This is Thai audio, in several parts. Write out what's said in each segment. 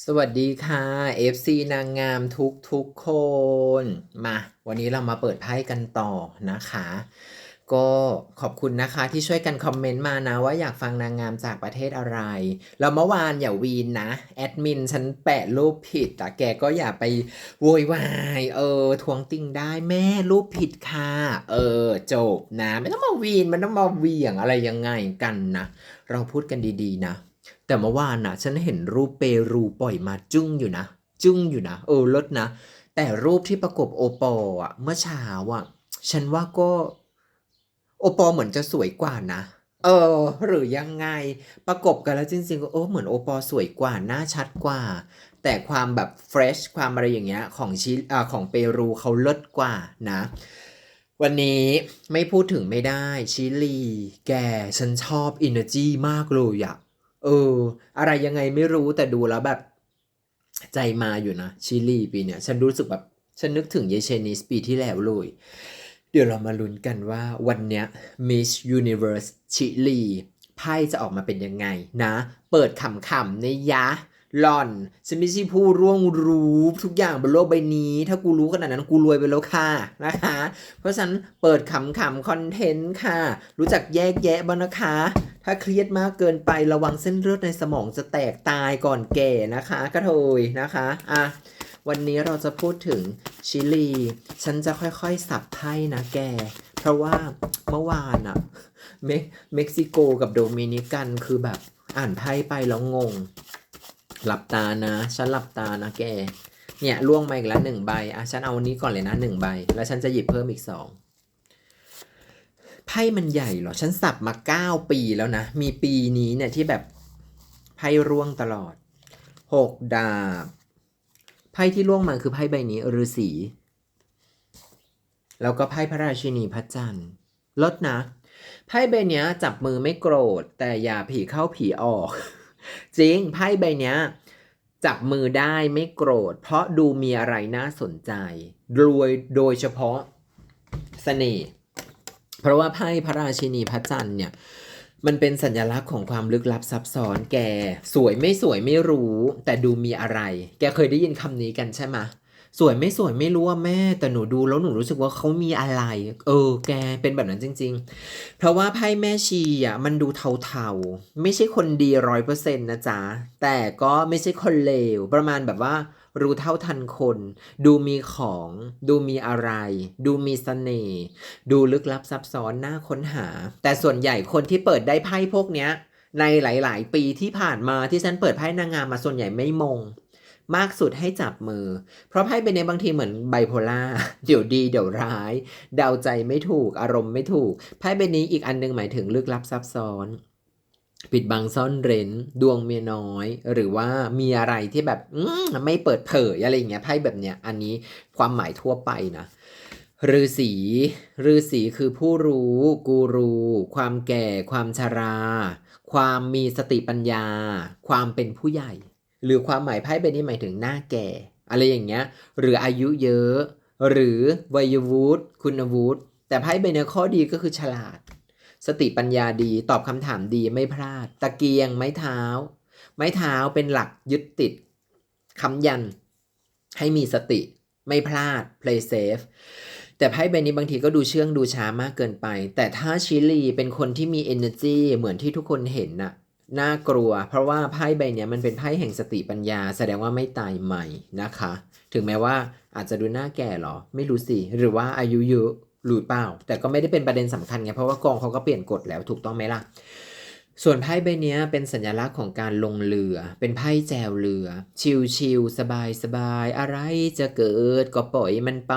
สวัสดีค่ะ FC นางงามทุกทุกๆคน มา วันนี้เรามาเปิดไพ่กันต่อนะคะ ก็ขอบคุณนะคะที่ช่วยกันคอมเมนต์มานะว่าอยากฟังนางงามจากประเทศอะไรแล้วเมื่อวานอย่าวีนนะ แอดมินฉันแปะรูปผิดแต่แกก็อย่าไปโวยวายเออ ทวงติงได้แม่รูปผิดค่ะ เออ จบนะ ไม่ต้องมาวีนมันต้องมาเวียงอะไรยังไงกันนะ เราพูดกันดีๆนะ แต่เมื่อวานนะฉันเห็นรูปเปรูปล่อยมาจึ้งอยู่นะ จึ้งอยู่นะเออลดนะ แต่รูปที่ประกบโอปอล์อะ เมื่อเช้าอะ ฉันว่าก็ โอปอล์เหมือนจะสวยกว่านะเออ หรือยังไงประกบกันแล้วจริงๆก็โอ้เหมือนโอปอล์สวยกว่าหน้าชัดกว่า แต่ความแบบเฟรชความอะไรอย่างเงี้ยของชิอ่าของเปรูเขาเลิศกว่านะ วันนี้ไม่พูดถึงไม่ได้ ชิลี แกฉันชอบ energy มากเลยอะ เออ อะไรยังไงไม่รู้แต่ดูแล้วแบบ ใจมาอยู่นะ ชิลีปีเนี้ยฉันรู้สึกแบบ ฉันนึกถึงเยเชนิสปีที่แล้วเลย เดี๋ยวเรามาลุ้นกันว่าวันเนี้ย Miss Universe ชิลีไพ่จะออกมาเป็นยังไงนะ เปิดขำๆในยะ หล่อนฉันไม่ใช่ผู้ร่วงรู้ทุกอย่างบนโลกใบนี้ ถ้ากูรู้ขนาดนั้นกูรวยไปแล้วค่ะนะคะ เพราะฉะนั้นเปิดขำๆคอนเทนต์ค่ะ รู้จักแยกแยะบ้างนะคะ ถ้าเครียดมากเกินไประวังเส้นเลือดในสมองจะแตกตายก่อนแก่นะคะกระโถยนะคะอะวันนี้เราจะพูดถึงชิลี ฉันจะค่อยๆ สับไพ่นะแก เพราะว่าเมื่อวานอะเม็กซิโกกับโดมินิกันคือแบบอ่านไพ่ไปแล้วงง หลับตานะฉันหลับตานะแก เนี่ยล่วงมาอีกแล้วหนึ่งใบอะฉันเอาอันนี้ก่อนเลยนะหนึ่งใบ แล้วฉันจะหยิบเพิ่มอีกสองไพ่มันใหญ่เหรอ ฉันสับมาเก้าปีแล้วนะ มีปีนี้เนี่ยที่แบบไพ่ร่วงตลอดหกดาบไพ่ที่ร่วงมาคือไพ่ใบนี้ฤาษีแล้วก็ไพ่พระราชินีพระจันทร์ลดนะไพ่ใบนี้จับมือไม่โกรธ แต่อย่าผีเข้าผีออก จริงไพ่ใบเนี้ยจับมือได้ไม่โกรธ เพราะดูมีอะไรน่าสนใจรวยโดยเฉพาะเสน่ห์เพราะว่าไพ่พระราชินีพระจันทร์เนี่ยมันเป็นสัญลักษณ์ของความลึกลับซับซ้อนแก สวยไม่สวยไม่รู้ แต่ดูมีอะไร แกเคยได้ยินคำนี้กันใช่ไหม สวยไม่สวยไม่รู้ว่าแม่ แต่หนูดูแล้วหนูรู้สึกว่าเขามีอะไร เออ แกเป็นแบบนั้นจริง ๆ เพราะว่าไพ่แม่ชีอะมันดูเทาๆ ไม่ใช่คนดีร้อยเปอร์เซ็นต์นะจ๊ะ แต่ก็ไม่ใช่คนเลว ประมาณแบบว่ารู้เท่าทันคน ดูมีของ ดูมีอะไร ดูมีเสน่ห์ดูลึกลับซับซ้อนน่าค้นหา แต่ส่วนใหญ่คนที่เปิดได้ไพ่พวกเนี้ย ในหลาย ๆ ปีที่ผ่านมาที่ฉันเปิดไพ่นางงามมาส่วนใหญ่ไม่มง มากสุดให้จับมือ เพราะไพ่เป็นในบางทีเหมือนไบโพล่าเดี๋ยวดีเดี๋ยวร้าย เดาใจไม่ถูกอารมณ์ไม่ถูกไพ่เป็นนี้อีกอันหนึงหมายถึงลึกลับซับซ้อน ปิดบังซ่อนเร้น ดวงเมียน้อย หรือว่ามีอะไรที่แบบไม่เปิดเผยอะไรอย่างเงี้ยไพ่แบบเนี้ยอันนี้ความหมายทั่วไปนะฤาษีฤาษีคือผู้รู้ กูรู ความแก่ ความชรา ความมีสติปัญญา ความเป็นผู้ใหญ่ หรือความหมายไพ่ใบนี้หมายถึงหน้าแก่ อะไรอย่างเงี้ย หรืออายุเยอะ หรือวัยวุฒิคุณวุฒิแต่ไพ่ใบนี้ข้อดีก็คือฉลาด สติปัญญาดีตอบคำถามดีไม่พลาด ตะเกียงไม้เท้า ไม้เท้าเป็นหลักยึดติดคำยัน ให้มีสติไม่พลาด play safe แต่ไพ่ใบนี้บางทีก็ดูเชื่องดูช้ามากเกินไป แต่ถ้าชิลีเป็นคนที่มี energy เหมือนที่ทุกคนเห็นน่ะ น่ากลัว เพราะว่าไพ่ใบนี้มันเป็นไพ่แห่งสติปัญญา แสดงว่าไม่ตายใหม่นะคะ ถึงแม้ว่าอาจจะดูหน้าแก่หรอ ไม่รู้สิ หรือว่าอายุเยอะหรือเปล่า แต่ก็ไม่ได้เป็นประเด็นสำคัญไง เพราะว่ากองเขาก็เปลี่ยนกฎแล้วถูกต้องไหมล่ะ ส่วนไพ่ใบนี้เป็นสัญลักษณ์ของการลงเรือ เป็นไพ่แจวเรือ ชิลชิลสบายสบายอะไรจะเกิดก็ปล่อยมันไป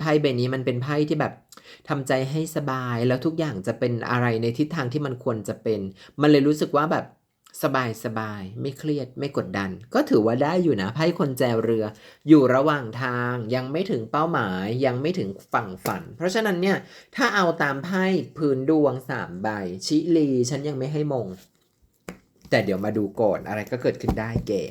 ไพ่ใบนี้มันเป็นไพ่ที่แบบ ทำใจให้สบายแล้วทุกอย่างจะเป็นอะไรในทิศทางที่มันควรจะเป็น มันเลยรู้สึกว่าแบบสบายสบายไม่เครียดไม่กดดัน ก็ถือว่าได้อยู่นะไพ่คนแจวเรือ อยู่ระหว่างทางยังไม่ถึงเป้าหมายยังไม่ถึงฝั่งฝัน เพราะฉะนั้นเนี่ย ถ้าเอาตามไพ่พื้นดวงสามใบ ชิลี ฉันยังไม่ให้มง แต่เดี๋ยวมาดูก่อนอะไรก็เกิดขึ้นได้เก๋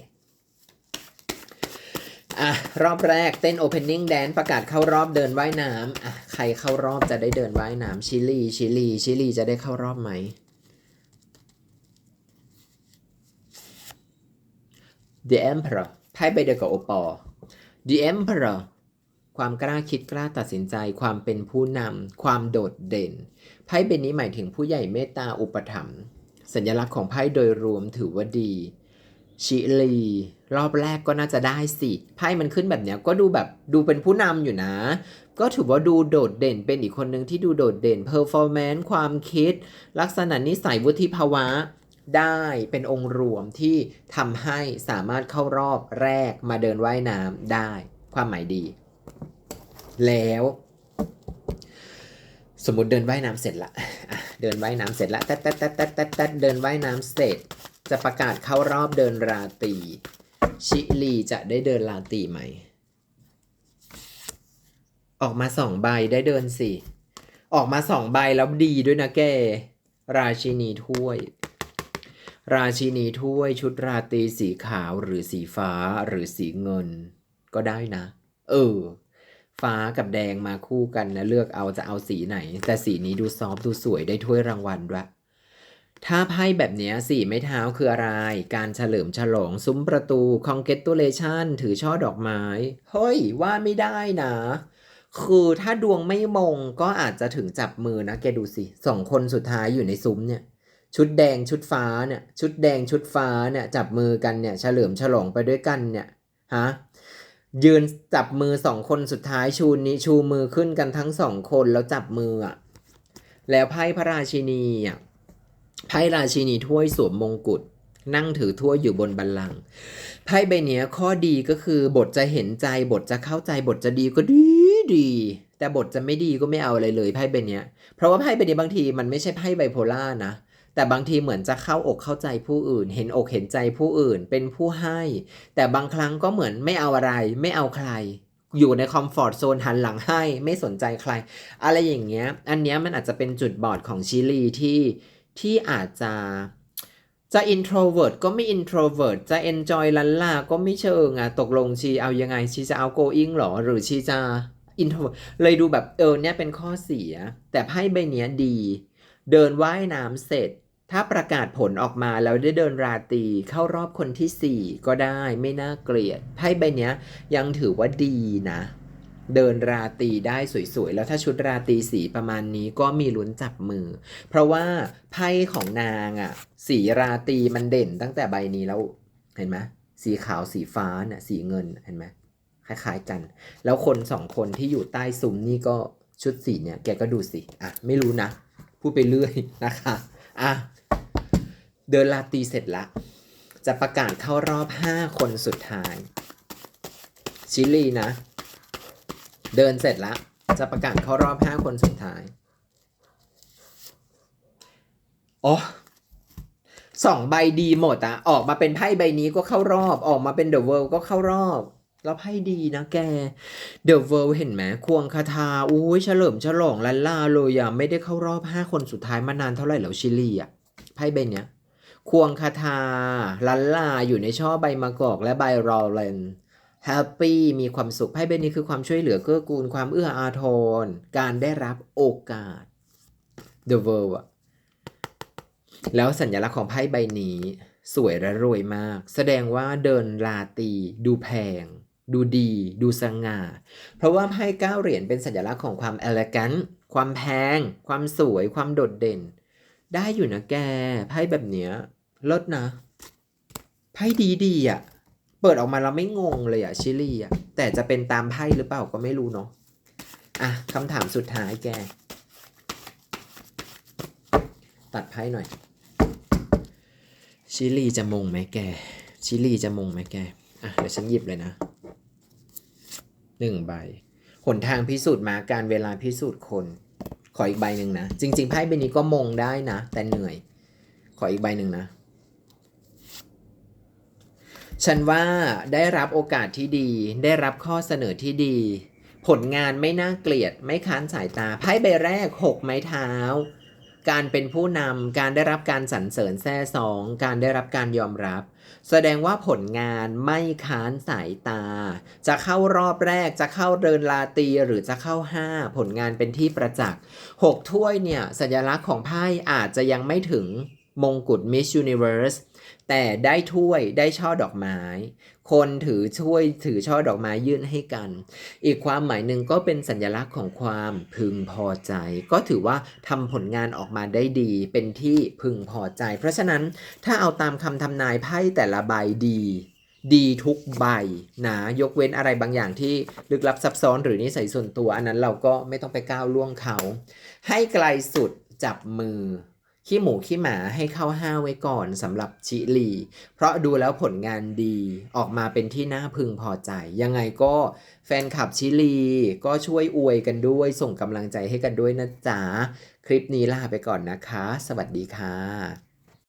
อะ รอบแรกเต้น opening dance ประกาศเข้ารอบเดินว่ายน้ำอะใครเข้ารอบจะได้เดินว่ายน้ำชิลีชิลีชิลีจะได้เข้ารอบไหม The Emperor ไพ่ใบเดียวกับโอปอล The Emperor ความกล้าคิดกล้าตัดสินใจ ความเป็นผู้นำความโดดเด่น ไพ่ใบนี้หมายถึงผู้ใหญ่เมตตาอุปถัมภ์สัญลักษณ์ของไพ่โดยรวมถือว่าดี ชิลี รอบแรกก็น่าจะได้สิไพ่มันขึ้นแบบเนี้ยก็ดูแบบดูเป็นผู้นำอยู่นะ ก็ถือว่าดูโดดเด่นเป็นอีกคนหนึ่งที่ดูโดดเด่น performance ความคิด ลักษณะนิสัยวุฒิภาวะได้เป็นองค์รวมที่ทำให้สามารถเข้ารอบแรกมาเดินว่ายน้ำได้ ความหมายดี แล้ว สมมติเดินว่ายน้ำเสร็จละเดินว่ายน้ำเสร็จละแต๊ดแต๊ดแต๊ดแต๊ดแต๊ดแต๊ดเดินว่ายน้ำเสร็จ จะประกาศเข้ารอบเดินราตรี ชิลีจะได้เดินราตรีไหม ออกมาสองใบได้เดินสิออกมาสองใบแล้วดีด้วยนะแก ราชินีถ้วย ราชินีถ้วยชุดราตรีสีขาวหรือสีฟ้าหรือสีเงิน ก็ได้นะ เออ ฟ้ากับแดงมาคู่กันนะ เลือกเอาจะเอาสีไหน แต่สีนี้ดูซอฟดูสวยได้ถ้วยรางวัลด้วย ถ้าไพ่แบบนี้สี่ไม้เท้าคืออะไร การเฉลิมฉลองซุ้มประตู congratulation ถือช่อดอกไม้ เฮ้ย ว่าไม่ได้นะ คือถ้าดวงไม่มงก็อาจจะถึงจับมือนะ แกดูสิสองคนสุดท้ายอยู่ในซุ้มเนี่ย ชุดแดงชุดฟ้าเนี่ย ชุดแดงชุดฟ้าเนี่ย จับมือกันเนี่ย เฉลิมฉลองไปด้วยกันเนี่ย ฮะ ยืนจับมือสองคนสุดท้ายชูนี้ชูมือขึ้นกันทั้งสองคนแล้วจับมืออะ แล้วไพ่พระราชินีอะ ไพ่ราชินีถ้วยสวมมงกุฎนั่งถือถ้วยอยู่บนบัลลังก์ไพ่ใบเนี้ยข้อดีก็คือบทจะเห็นใจบทจะเข้าใจบทจะดีก็ดีดี แต่บทจะไม่ดีก็ไม่เอาอะไรเลยไพ่ใบเนี้ย เพราะว่าไพ่ใบนี้บางทีมันไม่ใช่ไพ่ไบโพล่านะแต่บางทีเหมือนจะเข้าอกเข้าใจผู้อื่น เห็นอกเห็นใจผู้อื่น เป็นผู้ให้ แต่บางครั้งก็เหมือนไม่เอาอะไร ไม่เอาใคร อยู่ในคอมฟอร์ทโซนหันหลังให้ ไม่สนใจใคร อะไรอย่างเงี้ย อันเนี้ยมันอาจจะเป็นจุดบอดของชิลีที่ ที่อาจจะจะ introvert ก็ไม่ introvert จะ enjoy ลันล่าก็ไม่เชิงอะตกลงชีเอายังไงชีจะเอา going หรอ หรือชีจะ introvert เลยดูแบบเออเนี่ยเป็นข้อเสีย แต่ไพ่ใบเนี้ยดี เดินว่ายน้ำเสร็จ ถ้าประกาศผลออกมาแล้วได้เดินราตรีเข้ารอบคนที่ 4 ก็ได้ไม่น่าเกลียดไพ่ใบเนี้ยยังถือว่าดีนะ เดินราตีได้สวยๆ แล้วถ้าชุดราตีสีประมาณนี้ก็มีลุ้นจับมือ เพราะว่าไพ่ของนางอะ่ะ สีราตีมันเด่นตั้งแต่ใบนี้แล้วเห็นไหมสีขาวสีฟ้าเนี่ยสีเงินเห็นไหมคล้ายๆกัน แล้วคนสองคนที่อยู่ใต้ซุ้มนี่ก็ชุดสีเนี่ย แกก็ดูสิอะไม่รู้นะ พูดไปเรื่อยนะคะอะเดินราตีเสร็จละ จะประกาศเข้ารอบ 5 คนสุดท้าย ชิลีนะ เดินเสร็จแล้ว จะประกาศเข้ารอบ5คนสุดท้ายอ๋อสองใบดีหมดอะออกมาเป็นไพ่ใบนี้ก็เข้ารอบ ออกมาเป็นเดอะเวิลด์ก็เข้ารอบ แล้วไพ่ดีนะแกเดอะเวิลด์เห็นไหมควงคาทาอุ้ยเฉลิมฉลองลันล่าเลยอะไม่ได้เข้ารอบ5คนสุดท้ายมานานเท่าไหร่แล้วชิลีอะไพ่ใบเนี้ย ควงคาทาลันล่าอยู่ในช่อใบมะกอกและใบรอเลน แฮปปี้มีความสุขไพ่ใบนี้คือความช่วยเหลือเกื้อกูลความเอื้ออาทร การได้รับโอกาส The World อะแล้วสัญลักษณ์ของไพ่ใบนี้ สวยและรวยมาก แสดงว่าเดินลาตีดูแพง ดูดี ดูสง่า เพราะว่าไพ่เก้าเหรียญเป็นสัญลักษณ์ของความ elegant ความแพง ความสวย ความโดดเด่น ได้อยู่นะแก ไพ่แบบเนี้ยลิศนะ ไพ่ดีดีๆอะ เปิดออกมาเราไม่งงเลยอะชิลีอะแต่จะเป็นตามไพ่หรือเปล่าก็ไม่รู้เนาะอะคำถามสุดท้ายแก ตัดไพ่หน่อย ชิลีจะมงไหมแก ชิลีจะมงไหมแก อะเดี๋ยวฉันหยิบเลยนะหนึ่งใบหนทางพิสูจน์มาการเวลาพิสูจน์คน ขออีกใบหนึ่งนะ จริง ๆ ไพ่ใบนี้ก็มงได้นะ แต่เหนื่อย ขออีกใบหนึ่งนะ ฉันว่าได้รับโอกาสที่ดี ได้รับข้อเสนอที่ดี ผลงานไม่น่าเกลียด ไม่ค้านสายตาไพ่ใบแรกหกไม้เท้า การเป็นผู้นำการได้รับการสรรเสริญแซ่สองการได้รับการยอมรับ แสดงว่าผลงานไม่ค้านสายตา จะเข้ารอบแรกจะเข้าเดินลาตีหรือจะเข้าห้าผลงานเป็นที่ประจักษ์หกถ้วยเนี่ยสัญลักษณ์ของไพ่อาจจะยังไม่ถึง มงกุฎ Miss Universe แต่ได้ถ้วยได้ช่อดอกไม้ คนถือถ้วยถือช่อดอกไม้ยื่นให้กัน อีกความหมายหนึ่งก็เป็นสัญลักษณ์ของความพึงพอใจ ก็ถือว่าทำผลงานออกมาได้ดี เป็นที่พึงพอใจ เพราะฉะนั้นถ้าเอาตามคำทำนายไพ่แต่ละใบดี ดีทุกใบนะยกเว้นอะไรบางอย่างที่ลึกลับซับซ้อนหรือนิสัยส่วนตัว อันนั้นเราก็ไม่ต้องไปก้าวล่วงเขา ให้ไกลสุดจับมือ ขี้หมูขี้หมาให้เข้าห้าไว้ก่อนสำหรับชิลี เพราะดูแล้วผลงานดีออกมาเป็นที่น่าพึงพอใจ ยังไงก็แฟนคลับชิลีก็ช่วยอวยกันด้วย ส่งกำลังใจให้กันด้วยนะจ๊ะ คลิปนี้ลาไปก่อนนะคะ สวัสดีค่ะ